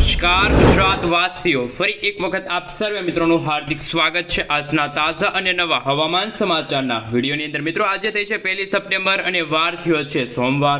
નમસ્કાર ગુજરાત વાસીઓ, ફરી એક વખત આપ સર્વે મિત્રોનું હાર્દિક સ્વાગત છે આજના તાજા અને નવા હવામાન સમાચારના વિડીયોની અંદર. મિત્રો, આજે થઈ છે પહેલી સપ્ટેમ્બર અને વાર થયો છે સોમવાર.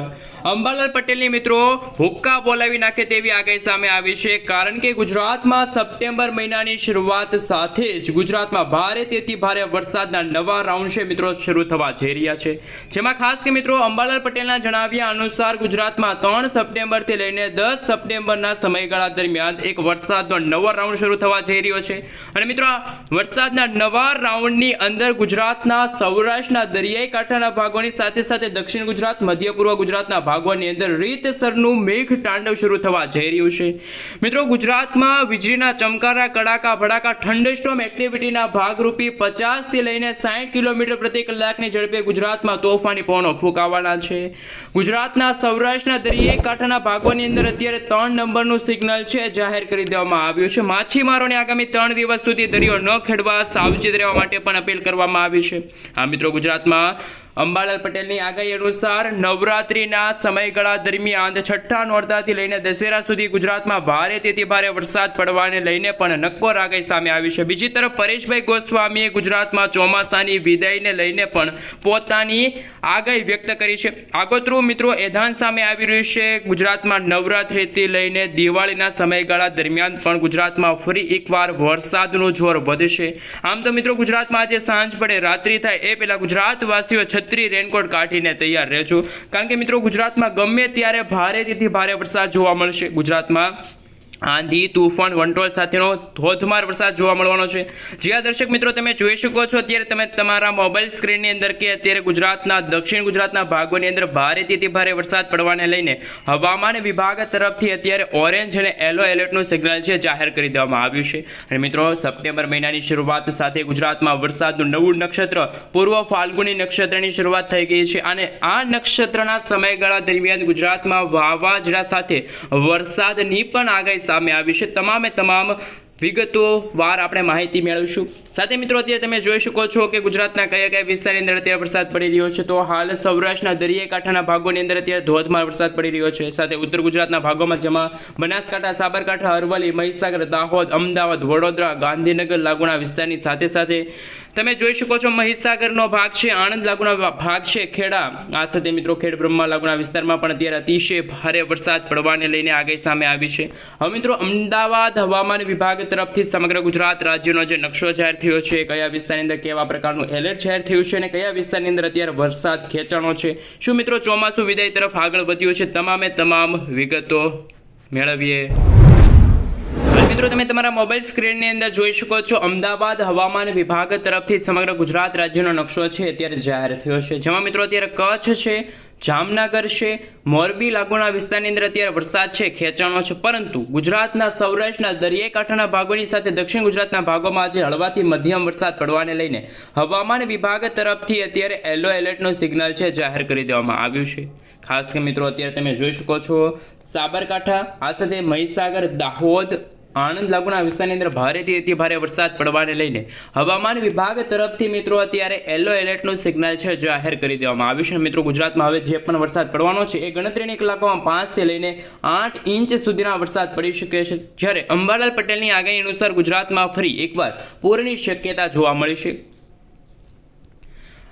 અંબાલાલ પટેલની મિત્રો, હુક્કા બોલાવી નાખે તેવી આગાહી સામે આવી છે, કારણ કે ગુજરાતમાં સપ્ટેમ્બર મહિનાની શરૂઆત સાથે જ ગુજરાતમાં ભારે તેથી ભારે વરસાદના નવા રાઉન્ડ છે મિત્રો, શરૂ થવા જઈ રહ્યા છે. જેમાં ખાસ કે મિત્રો, અંબાલાલ પટેલના જણાવ્યા અનુસાર ગુજરાતમાં ત્રણ સપ્ટેમ્બરથી લઈને દસ સપ્ટેમ્બરના સમયગાળા દરમિયાન એક વરસાદનો નવો રાઉન્ડ શરૂ થવા જઈ રહ્યો છે. અને મિત્રો વરસાદના નવા રાઉન્ડની અંદર ગુજરાતના સૌરાષ્ટ્રના દરિયાઈ કાંઠાના ભાગોની સાથે સાથે દક્ષિણ ગુજરાત મધ્ય પૂર્વ ગુજરાતના ભાગોની અંદર રીતસરનું મેઘ તાંડવ શરૂ થવા જઈ રહ્યું છે. મિત્રો, ગુજરાતમાં વીજળીના ચમકારા, કડાકા ભડાકા થંડરસ્ટોમ એક્ટિવિટીના ભાગરૂપી પચાસથી લઈને સાઠ કિલોમીટર પ્રતિ કલાકની ઝડપે ગુજરાતમાં તોફાની પવનો ફૂંકાવાના છે. ગુજરાતના સૌરાષ્ટ્રના દરિયાઈ કાંઠાના ભાગોની અંદર અત્યારે ત્રણ નંબરનું સિગ્નલ છે, જાહેર કરી દેવામાં આવ્યું છે. માછીમારોને આગામી ત્રણ દિવસ સુધી દરિયો ન ખેડવા સાવચેત રહેવા માટે પણ અપીલ કરવામાં આવી છે. આ મિત્રો, ગુજરાતમાં અંબાલાલ પટેલની આગાહી અનુસાર નવરાત્રિના સમયગાળા દરમિયાન છઠ્ઠા નોરતાથી લઈને દશેરા સુધી ગુજરાતમાં ભારે તેથી ભારે વરસાદ પડવાને લઈને પણ નક્કોર આગાહી સામે આવી છે. બીજી તરફ પરેશભાઈ ગોસ્વામીએ ગુજરાતમાં ચોમાસાની વિદાયને લઈને પણ પોતાની આગાહી વ્યક્ત કરી છે. આગોતરું મિત્રો એધાન સામે આવી રહ્યું છે ગુજરાતમાં નવરાત્રિથી લઈને દિવાળીના સમયગાળા દરમિયાન પણ ગુજરાતમાં ફરી એકવાર વરસાદનું જોર વધશે. આમ તો મિત્રો ગુજરાતમાં આજે સાંજ પડે, રાત્રિ થાય, એ પહેલાં ગુજરાતવાસીઓ છત્રી રેનકોટ કાઢીને તૈયાર રહેજો. કારણ કે મિત્રો ગુજરાતમાં ગમે ત્યારે ભારેથી ભારે વરસાદ જોવા મળશે. ગુજરાતમાં આંધી, તુફાન, વંટોળ સાથેનો ધોધમાર વરસાદ જોવા મળવાનો છે. જ્યાં દર્શક મિત્રો, તમે જોઈ શકો છો, અત્યારે તમે તમારા મોબાઈલ સ્ક્રીનની અંદર કે અત્યારે ગુજરાતના, દક્ષિણ ગુજરાતના ભાગોની અંદર ભારેથી ભારે વરસાદ પડવાને લઈને હવામાન વિભાગ તરફથી અત્યારે ઓરેન્જ અને યલો એલર્ટનું સિગ્નલ છે, જાહેર કરી દેવામાં આવ્યું છે. અને મિત્રો, સપ્ટેમ્બર મહિનાની શરૂઆત સાથે ગુજરાતમાં વરસાદનું નવું નક્ષત્ર, પૂર્વ ફાલ્ગુની નક્ષત્રની શરૂઆત થઈ ગઈ છે. અને આ નક્ષત્રના સમયગાળા દરમિયાન ગુજરાતમાં વાવાઝોડા સાથે વરસાદની પણ આગાહી સામે આવી છે. તમામે તમામ વિગતો વાર આપણે માહિતી મેળવીશું. સાથે મિત્રો, અત્યારે તમે જોઈ શકો છો કે ગુજરાતના કયા કયા વિસ્તારની અંદર અત્યારે વરસાદ પડી રહ્યો છે. તો હાલ સૌરાષ્ટ્રના દરિયાકાંઠાના ભાગોની અંદર અત્યારે ધોધમાર વરસાદ પડી રહ્યો છે. સાથે ઉત્તર ગુજરાતના ભાગોમાં જેમાં બનાસકાંઠા, સાબરકાંઠા, અરવલ્લી, મહીસાગર, દાહોદ, અમદાવાદ, વડોદરા, ગાંધીનગર લાગુના વિસ્તારની સાથે સાથે તમે જોઈ શકો છો મહીસાગરનો ભાગ છે, આણંદ લાગુના ભાગ છે, ખેડા. આ સાથે મિત્રો ખેડ બ્રહ્મા લાગુના વિસ્તારમાં પણ અત્યારે અતિશય ભારે વરસાદ પડવાને લઈને આગાહી સામે આવી છે. હવે મિત્રો અમદાવાદ હવામાન વિભાગ તરફથી સમગ્ર ગુજરાત રાજ્યનો જે નકશો જાહેર થયો છે, કયા વિસ્તારની અંદર કેવા પ્રકારનું એલર્ટ જાહેર થયું છે અને કયા વિસ્તારની અંદર અત્યારે વરસાદ ખેંચાણો છે. શું મિત્રો ચોમાસું વિદાય તરફ આગળ વધ્યું છે? તમામે તમામ વિગતો મેળવીએ. મિત્રો, તમે તમારા મોબાઈલ સ્ક્રીનની અંદર જોઈ શકો છો, અમદાવાદ હવામાન વિભાગ તરફથી સમગ્ર ગુજરાત રાજ્યનો નકશો છે, અત્યારે જાહેર થયો છે. જેમાં મિત્રો, અત્યારે કચ્છ છે, જામનગર છે, મોરબી, લાગુના વિસ્તારની અંદર અત્યારે વરસાદ છે ખેંચાણો છે. પરંતુ ગુજરાતના સૌરાષ્ટ્રના દરિયાઈ કાંઠાના ભાગોની સાથે દક્ષિણ ગુજરાતના ભાગોમાં આજે હળવાથી મધ્યમ વરસાદ પડવાને લઈને હવામાન વિભાગ તરફથી અત્યારે યલો એલર્ટનું સિગ્નલ છે, જાહેર કરી દેવામાં આવ્યું છે. ખાસ કે મિત્રો, અત્યારે તમે જોઈ શકો છો, સાબરકાંઠા, આ સાથે મહીસાગર, દાહોદ આણંદ લાગુના વિસ્તારની અંદર ભારેથી અતિ ભારે વરસાદ પડવાને લઈને હવામાન વિભાગ તરફથી મિત્રો અત્યારે યલો એલર્ટનું સિગ્નલ છે જાહેર કરી દેવામાં આવ્યું છે. મિત્રો ગુજરાતમાં હવે જે પણ વરસાદ પડવાનો છે, એ ગણતરીની કલાકોમાં પાંચથી લઈને આઠ ઇંચ સુધીના વરસાદ પડી શકે છે. જ્યારે અંબાલાલ પટેલની આગાહી અનુસાર ગુજરાતમાં ફરી એકવાર પૂરની શક્યતા જોવા મળી છે.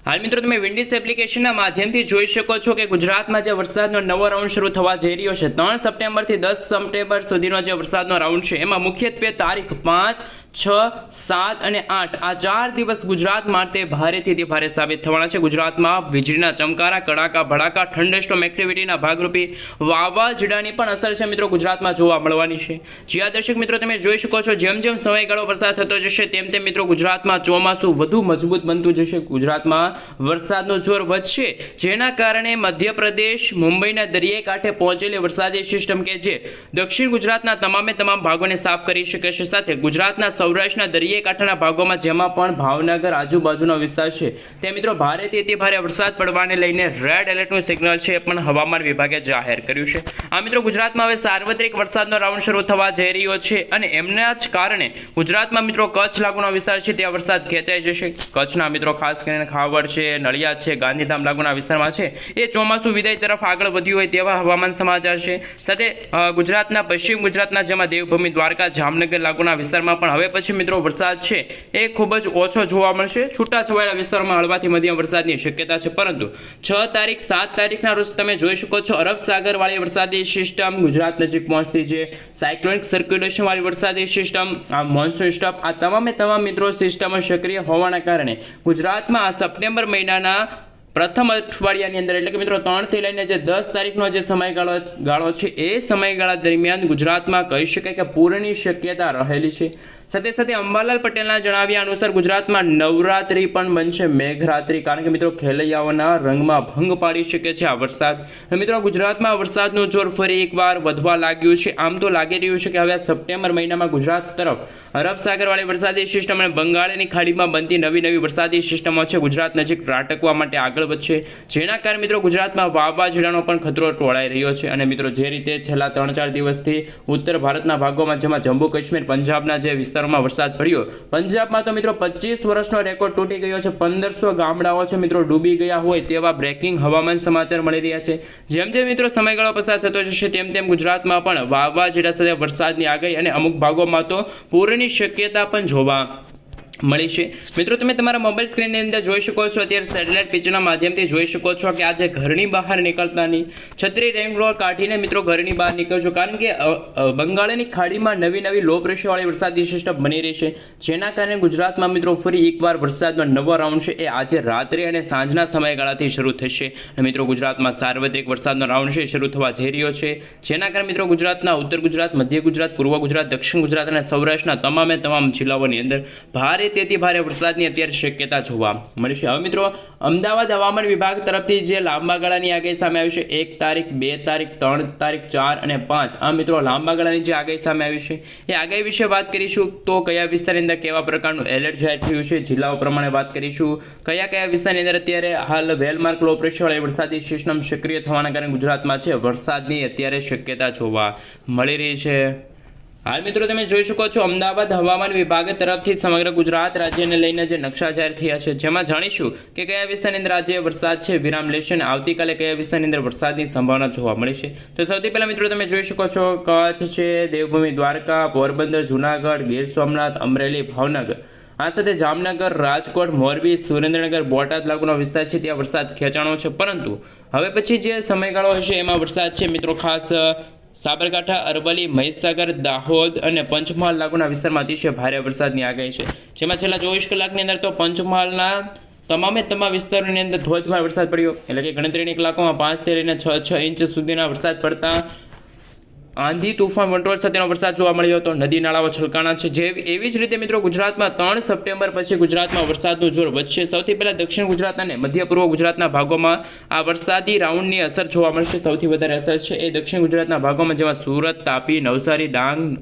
હાલ મિત્રો તમે વિન્ડીઝ એપ્લિકેશનના માધ્યમથી જોઈ શકો છો કે ગુજરાતમાં જે વરસાદનો નવો રાઉન્ડ શરૂ થવા જઈ રહ્યો છે, ત્રણ સપ્ટેમ્બરથી દસ સપ્ટેમ્બર સુધીનો જે વરસાદનો રાઉન્ડ છે, એમાં મુખ્યત્વે તારીખ પાંચ છ, સાત અને આઠ. આ ચાર દિવસ ગુજરાત માટે ભારેથી તે ભારે સાબિત થવાના છે. ગુજરાતમાં વીજળીના ચમકારા, કડાકા ભડાકા થંડરસ્ટોમ એક્ટિવિટીના ભાગરૂપે વાવાઝોડાની પણ અસર છે મિત્રો ગુજરાતમાં જોવા મળવાની છે. જ્યાં દર્શક મિત્રો તમે જોઈ શકો છો, જેમ જેમ સમયગાળો વરસાદ થતો જશે, તેમ તેમ મિત્રો ગુજરાતમાં ચોમાસું વધુ મજબૂત બનતું જશે. ગુજરાતમાં વરસાદનો જોર વધશે, જેના કારણે મધ્યપ્રદેશ, મુંબઈના દરિયાઈ કાંઠે પહોંચેલી વરસાદી સિસ્ટમ કે જે દક્ષિણ ગુજરાતના તમામે તમામ ભાગોને સાફ કરી શકે છે. સાથે ગુજરાતના સૌરાષ્ટ્રના દરિયાઈ કાંઠાના ભાગોમાં, જેમાં પણ ભાવનગર આજુબાજુનો વિસ્તાર છે. તે મિત્રો, ભારેથી અતિ ભારે વરસાદ પડવાને લઈને રેડ એલર્ટનું સિગ્નલ છે પણ હવામાન વિભાગે જાહેર કર્યું છે. આ મિત્રો, ગુજરાતમાં હવે સાર્વત્રિક વરસાદનો રાઉન્ડ શરૂ થવા જઈ રહ્યો છે અને એમના જ કારણે ગુજરાતમાં મિત્રો કચ્છ લાગુનો વિસ્તાર છે, ત્યાં વરસાદ ખેંચાઈ જશે. કચ્છના મિત્રો, ખાસ કરીને ખાવડ છે, નળિયા છે, ગાંધીધામ લાગુના વિસ્તારમાં છે. એ ચોમાસું વિદાય તરફ આગળ વધ્યું હોય તેવા હવામાન સમાચાર છે. સાથે ગુજરાતના, પશ્ચિમ ગુજરાતના, જેમાં દેવભૂમિ દ્વારકા, જામનગર લાગુના વિસ્તારમાં પણ હવે પછી મિત્રો વરસાદ છે એ ખૂબ જ ઓછો જોવા મળશે. છૂટાછવાયા વિસ્તારોમાં હળવાથી મધ્યમ વરસાદની શક્યતા છે. પરંતુ છ તારીખ, સાત તારીખના રોજ તમે જોઈ શકો છો અરબ સાગરવાળી વરસાદી સિસ્ટમ, ગુજરાત નજીક પહોંચતી છે સાયક્લોનિક સર્ક્યુલેશનવાળી વરસાદી સિસ્ટમ, આ મોન્સૂન સ્ટફ આ તમામે તમામ મિત્રો સિસ્ટમો સક્રિય હોવાના કારણે ગુજરાતમાં આ સપ્ટેમ્બર મહિનાના પ્રથમ અઠવાડિયાની અંદર એટલે કે મિત્રો ત્રણથી લઈને જે દસ તારીખનો જે સમયગાળો ગાળો છે, એ સમયગાળા દરમિયાન ગુજરાતમાં કહી શકાય કે પૂરની શક્યતા રહેલી છે. સાથે સાથે અંબાલાલ પટેલના જણાવ્યા અનુસાર ગુજરાતમાં નવરાત્રિ પણ બનશે, મેઘરાત્રિ. કારણ કે મિત્રો ખેલૈયાઓના રંગમાં ભંગ પાડી શકે છે આ વરસાદ. મિત્રો ગુજરાતમાં વરસાદનું જોર ફરી એકવાર વધવા લાગ્યું છે. આમ તો લાગી રહ્યું છે કે હવે સપ્ટેમ્બર મહિનામાં ગુજરાત તરફ અરબ સાગરવાળી વરસાદી સિસ્ટમ અને બંગાળની ખાડીમાં બનતી નવી નવી વરસાદી સિસ્ટમો છે ગુજરાત નજીક ત્રાટકવા માટે આગળ વધશે. જેના કારણે મિત્રો ગુજરાતમાં વાવાઝોડાનો પણ ખતરો ટોળાઈ રહ્યો છે. અને મિત્રો જે રીતે છેલ્લા ત્રણ ચાર દિવસથી ઉત્તર ભારતના ભાગોમાં, જેમાં જમ્મુ કાશ્મીર, પંજાબના જે વિસ્તારોમાં વરસાદ પડ્યો, પંજાબમાં તો મિત્રો પચીસ વર્ષનો રેકોર્ડ તૂટી ગયો છે. પંદરસો ગામડાઓ છે મિત્રો ડૂબી ગયા હોય તેવા બ્રેકિંગ હવામાન સમાચાર મળી રહ્યા છે. જેમ જેમ મિત્રો સમયગાળો પસાર થતો જશે, તેમ તેમ ગુજરાતમાં પણ વાવાઝોડા સાથે વરસાદની આગાહી અને અમુક ભાગોમાં તો પૂરની શક્યતા પણ જોવા મળી છે. મિત્રો, તમે તમારા મોબાઈલ સ્ક્રીનની અંદર જોઈ શકો છો. અત્યારે સેટેલાઇટ પિક્ચરના માધ્યમથી જોઈ શકો છો કે આજે ઘરની બહાર નીકળતા નહીં છત્રી રેનગ્લોર કાઢીને મિત્રો ઘરની બહાર નીકળજો કારણ કે બંગાળની ખાડીમાં નવી નવી લો પ્રેશરવાળી વરસાદી સિસ્ટમ બની રહી છે. જેના કારણે ગુજરાતમાં મિત્રો ફરી એકવાર વરસાદનો નવો રાઉન્ડ છે. એ આજે રાત્રે અને સાંજના સમયગાળાથી શરૂ થશે. અને મિત્રો, ગુજરાતમાં સાર્વત્રિક વરસાદનો રાઉન્ડ છે. શરૂ થવા જઈ રહ્યો છે. જેના કારણે મિત્રો ગુજરાતના ઉત્તર ગુજરાત, મધ્ય ગુજરાત, પૂર્વ ગુજરાત, દક્ષિણ ગુજરાત અને સૌરાષ્ટ્રના તમામે તમામ જિલ્લાઓની અંદર ભારે તેથી ભારે વરસાદની અત્યારે શક્યતા જોવા મળશે હવે મિત્રો, અમદાવાદ હવામાન વિભાગ તરફથી જે લાંબા ગાળાની આગાહી સામે આવી છે, એક તારીખ, બે તારીખ, ત્રણ તારીખ, ચાર અને પાંચ. આ મિત્રો, લાંબા ગાળાની જે આગાહી સામે આવી છે, એ આગાહી વિશે વાત કરીશું તો કયા વિસ્તારની અંદર કેવા પ્રકારનું એલર્ટ જાહેર થયું છે, જિલ્લાઓ પ્રમાણે વાત કરીશું. કયા કયા વિસ્તારની અંદર અત્યારે હાલ વેલમાર્ક લો પ્રેશરવાળી વરસાદી સિસ્ટમ સક્રિય થવાના કારણે ગુજરાતમાં છે, વરસાદની અત્યારે શક્યતા જોવા મળી રહી છે. હાલ મિત્રો તમે જોઈ શકો છો, અમદાવાદ હવામાન વિભાગ તરફથી સમગ્ર ગુજરાત રાજ્યને લઈને જે નકશા જાહેર થયા છે, જેમાં જાણીશું કે કયા વિસ્તારની અંદર આજે વરસાદ છે, વિરામ લેશે અને આવતીકાલે કયા વિસ્તારની અંદર વરસાદની સંભાવના જોવા મળી છે. તો સૌથી પહેલાં મિત્રો તમે જોઈ શકો છો, કચ્છ છે, દેવભૂમિ, દ્વારકા, પોરબંદર, જુનાગઢ, ગીર સોમનાથ, અમરેલી, ભાવનગર. આ સાથે જામનગર, રાજકોટ, મોરબી, સુરેન્દ્રનગર, બોટાદ લાગુનો વિસ્તાર છે, ત્યાં વરસાદ ખેંચાણો છે. પરંતુ હવે પછી જે સમયગાળો હશે, એમાં વરસાદ છે મિત્રો ખાસ સાબરકાંઠા, અરવલ્લી, મહીસાગર, દાહોદ અને પંચમહાલ લાગુના વિસ્તારમાં અતિશય ભારે વરસાદની આગાહી છે. જેમાં છેલ્લા ચોવીસ કલાકની અંદર તો પંચમહાલના તમામે તમામ વિસ્તારોની અંદર ધોધમાર વરસાદ પડ્યો. એટલે કે ગણતરીની કલાકોમાં પાંચથી લઈને છ છ ઇંચ સુધીના વરસાદ પડતા આંધી તુફાન વંટોળ સાથેનો વરસાદ જોવા મળ્યો હતો. નદી નાળાઓ છલકાણા છે. જે એવી જ રીતે મિત્રો ગુજરાતમાં ત્રણ સપ્ટેમ્બર પછી ગુજરાતમાં વરસાદનું જોર વધશે. સૌથી પહેલાં દક્ષિણ ગુજરાત અને મધ્ય પૂર્વ ગુજરાતના ભાગોમાં આ વરસાદી રાઉન્ડની અસર જોવા મળશે. સૌથી વધારે અસર છે એ દક્ષિણ ગુજરાતના ભાગોમાં, જેમાં સુરત, તાપી, નવસારી, ડાંગ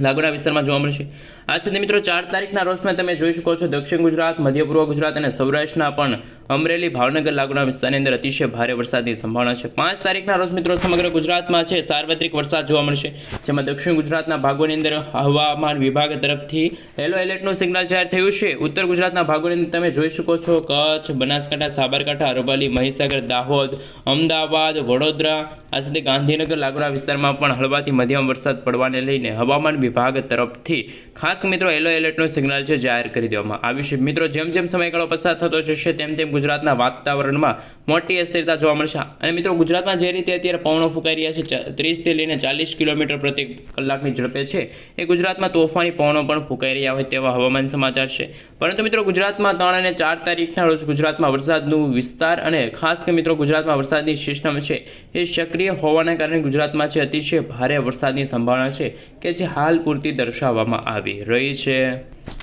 લાગુના વિસ્તારમાં જોવા મળશે. આ સાથે મિત્રો ચાર તારીખના રોજમાં તમે જોઈ શકો છો દક્ષિણ ગુજરાત, મધ્ય પૂર્વ ગુજરાત અને સૌરાષ્ટ્રના પણ અમરેલી, ભાવનગર, લાગુના વિસ્તારની અંદર અતિશય ભારે વરસાદની સંભાવના છે. પાંચ તારીખના રોજ મિત્રો સમગ્ર ગુજરાતમાં છે સાર્વત્રિક વરસાદ જોવા મળશે, જેમાં દક્ષિણ ગુજરાતના ભાગોની અંદર હવામાન વિભાગ તરફથી યલો એલર્ટનું સિગ્નલ જાહેર થયું છે. ઉત્તર ગુજરાતના ભાગોની અંદર તમે જોઈ શકો છો કચ્છ, બનાસકાંઠા, સાબરકાંઠા, અરવલ્લી, મહીસાગર, દાહોદ, અમદાવાદ, વડોદરા, આ સાથે ગાંધીનગર, લાગુના વિસ્તારમાં પણ હળવાથી મધ્યમ વરસાદ પડવાને લઈને હવામાન વિભાગ તરફથી ખાસ મિત્રો યલો એલર્ટનું સિગ્નલ છે, જાહેર કરી દેવામાં આવ્યું છે. મિત્રો, જેમ જેમ સમયગાળો પસાર થતો જશે, તેમ તેમ ગુજરાતના વાતાવરણમાં મોટી અસ્થિરતા જોવા મળશે. અને મિત્રો, ગુજરાતમાં જે રીતે અત્યારે પવનો ફૂંકાઈ રહ્યા છે ત્રીસથી લઈને ચાલીસ કિલોમીટર પ્રતિ કલાકની ઝડપે છે, એ ગુજરાતમાં તોફાની પવનો પણ ફૂંકાઈ રહ્યા હોય તેવા હવામાન સમાચાર છે. પરંતુ મિત્રો, ગુજરાતમાં ત્રણ અને ચાર તારીખના રોજ ગુજરાતમાં વરસાદનું વિસ્તાર અને ખાસ કે મિત્રો, ગુજરાતમાં વરસાદની સિસ્ટમ છે, એ સક્રિય હોવાના કારણે ગુજરાતમાં જે અતિશય ભારે વરસાદની સંભાવના છે, કે જે હાલ પૂરતી દર્શાવવામાં આવી રહી છે.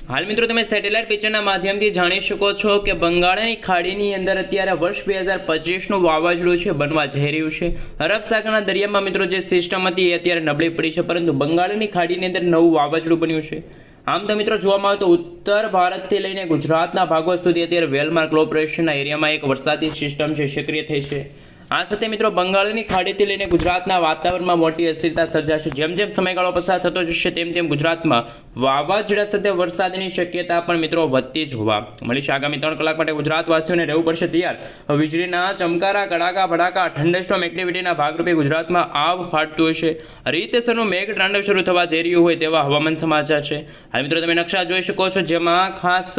હાલ મિત્રો, તમે સેટેલાઇટ પિક્ચરના માધ્યમથી જાણી શકો છો કે બંગાળની ખાડીની અંદર અત્યારે વર્ષ બે હજાર પચીસનું વાવાઝોડું છે, બનવા જઈ રહ્યું છે. અરબ સાગરના દરિયામાં મિત્રો, જે સિસ્ટમ હતી એ અત્યારે નબળી પડી છે, પરંતુ બંગાળની ખાડીની અંદર નવું વાવાઝોડું બન્યું છે. આમ તો મિત્રો જોવામાં આવે તો ઉત્તર ભારતથી લઈને ગુજરાતના ભાગો સુધી અત્યારે વેલમાર્ક લો પ્રેશરના એરિયામાં એક વરસાદી સિસ્ટમ છે, સક્રિય થઈ છે. આ સાથે મિત્રો બંગાળની ખાડીથી લઈને ગુજરાતના વાતાવરણમાં મોટી અસ્થિરતા સર્જાશે. જેમ જેમ સમયગાળો પસાર થતો જશે, તેમ તેમ ગુજરાતમાં વાવાઝોડા સાથે વરસાદની શક્યતા પણ મિત્રો વધતી જ હોવા મળીશ આગામી ત્રણ કલાક માટે ગુજરાતવાસીઓને રહેવું પડશે તૈયાર. વીજળીના ચમકારા, કડાકા, ભડાકા, ઠંડસ્ટોમ એક્ટિવિટીના ભાગરૂપે ગુજરાતમાં આવ ફાટતું હશે. રીતસરનું મેઘ તાંડવ શરૂ થવા જઈ રહ્યું હોય તેવા હવામાન સમાચાર છે. હવે મિત્રો તમે નકશા જોઈ શકો છો, જેમાં ખાસ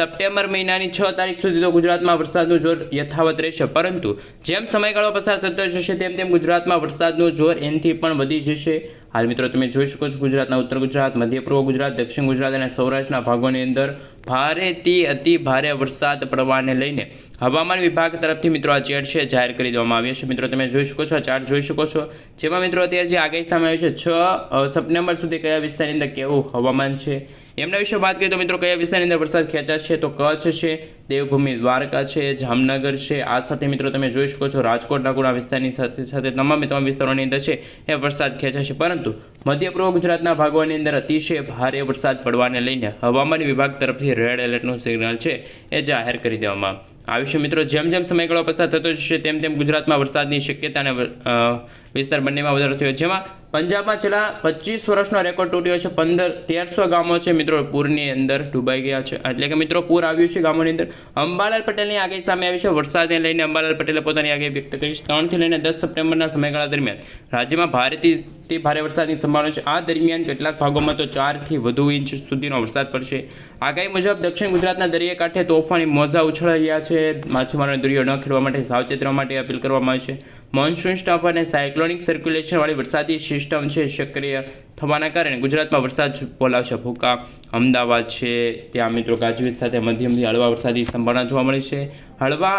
સપ્ટેમ્બર મહિનાની છ તારીખ સુધી તો ગુજરાતમાં વરસાદનું જોર યથાવત રહેશે. પરંતુ જેમ સમયગાળો પસાર થતો જશે, તેમ તેમ ગુજરાતમાં વરસાદનું જોર એનથી પણ વધી જશે. હાલ મિત્રો, તમે જોઈ શકો છો ગુજરાતના ઉત્તર ગુજરાત, મધ્ય પૂર્વ ગુજરાત, દક્ષિણ ગુજરાત અને સૌરાષ્ટ્રના ભાગોની અંદર ભારેથી અતિ ભારે વરસાદ પડવાને લઈને હવામાન વિભાગ તરફથી મિત્રો આ ચેટ છે જાહેર કરી દેવામાં આવ્યો છે. મિત્રો, તમે જોઈ શકો છો, ચાર્ટ જોઈ શકો છો. જેમાં મિત્રો અત્યારે જે આગાહી સામે આવ્યું છે, છ સપ્ટેમ્બર સુધી કયા વિસ્તારની અંદર કેવું હવામાન છે? એમના વિશે વાત કરીએ તો મિત્રો કયા વિસ્તારની અંદર વરસાદ ખેંચાશે તો કચ્છ છે, દેવભૂમિ દ્વારકા છે, જામનગર છે. આ સાથે મિત્રો તમે જોઈ શકો છો રાજકોટના ગુણા વિસ્તારની સાથે સાથે તમામે તમામ વિસ્તારોની અંદર છે એ વરસાદ ખેંચાશે. પરંતુ મધ્ય ગુજરાતના ભાગોની અંદર અતિશય ભારે વરસાદ પડવાને લઈને હવામાન વિભાગ તરફથી રેડ એલર્ટનું સિગ્નલ છે એ જાહેર કરી દેવામાં આવ્યું છે મિત્રો. જેમ જેમ સમયગાળો પસાર થતો જશે, તેમ તેમ ગુજરાતમાં વરસાદની શક્યતા અને વિસ્તાર બંનેમાં વધારો થયો. જેમાં પંજાબમાં છેલ્લા પચીસ વર્ષનો રેકોર્ડ તૂટ્યો છે. પંદર, તેરસો ગામો છે મિત્રો પૂરની અંદર ડૂબાઈ ગયા છે. એટલે કે મિત્રો પૂર આવ્યું છે ગામોની અંદર. અંબાલાલ પટેલની આગાહી સામે આવી છે. વરસાદને લઈને અંબાલાલ પટેલે પોતાની આગાહી વ્યક્ત કરી છે. ત્રણથી લઈને દસ સપ્ટેમ્બરના સમયગાળા દરમિયાન રાજ્યમાં ભારેથી ભારે વરસાદની સંભાવના છે. આ દરમિયાન કેટલાક ભાગોમાં તો ચારથી વધુ ઇંચ સુધીનો વરસાદ પડશે. આગાહી મુજબ દક્ષિણ ગુજરાતના દરિયાકાંઠે તોફાની મોજા ઉછળાઈ રહ્યા છે. માછીમારોને દરિયો ન ખેડવા માટે સાવચેત રહેવા માટે અપીલ કરવામાં આવી છે. મોન્સૂન સ્ટાફ અને સાયક્લોનિક સર્ક્યુલેશનવાળી વરસાદી સિસ્ટમ છે, સક્રિય થવાના કારણે ગુજરાતમાં વરસાદ બોલાવશે ભૂકા, અમદાવાદ છે, ત્યાં મિત્રો ગાજવીજ સાથે મધ્યમથી હળવા વરસાદની સંભાવના જોવા મળી છે. હળવા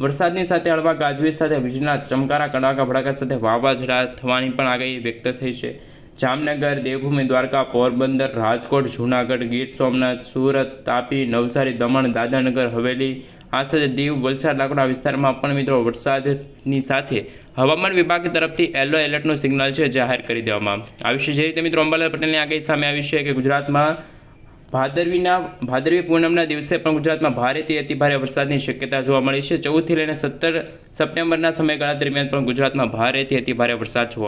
વરસાદની સાથે હળવા ગાજવીજ સાથે વીજળીના ચમકારા, કડાકા, ભડાકા સાથે વાવાઝોડા થવાની પણ આગાહી વ્યક્ત થઈ છે. જામનગર, દેવભૂમિ, દ્વારકા, પોરબંદર, રાજકોટ, જૂનાગઢ, ગીર સોમનાથ, સુરત, તાપી, નવસારી, દમણ દાદાનગર હવેલી આ સાથે દીવ, વલસાડ, લાકડા વિસ્તારમાં પણ મિત્રો વરસાદની સાથે હવામાન વિભાગ તરફથી યલો એલર્ટનું સિગ્નલ છે જાહેર કરી દેવામાં. આવ્યું છે જે રીતે મિત્રો અંબાલાલ પટેલની આગાહી સામે આવી છે કે ગુજરાતમાં ભાદરવીના, ભાદરવી પૂનમના દિવસે પણ ગુજરાતમાં ભારેથી અતિભારે વરસાદની શક્યતા જોવા મળી છે. ચૌદથી લઈને સત્તર સપ્ટેમ્બરના સમયગાળા દરમિયાન પણ ગુજરાતમાં ભારેથી અતિભારે વરસાદ જોવા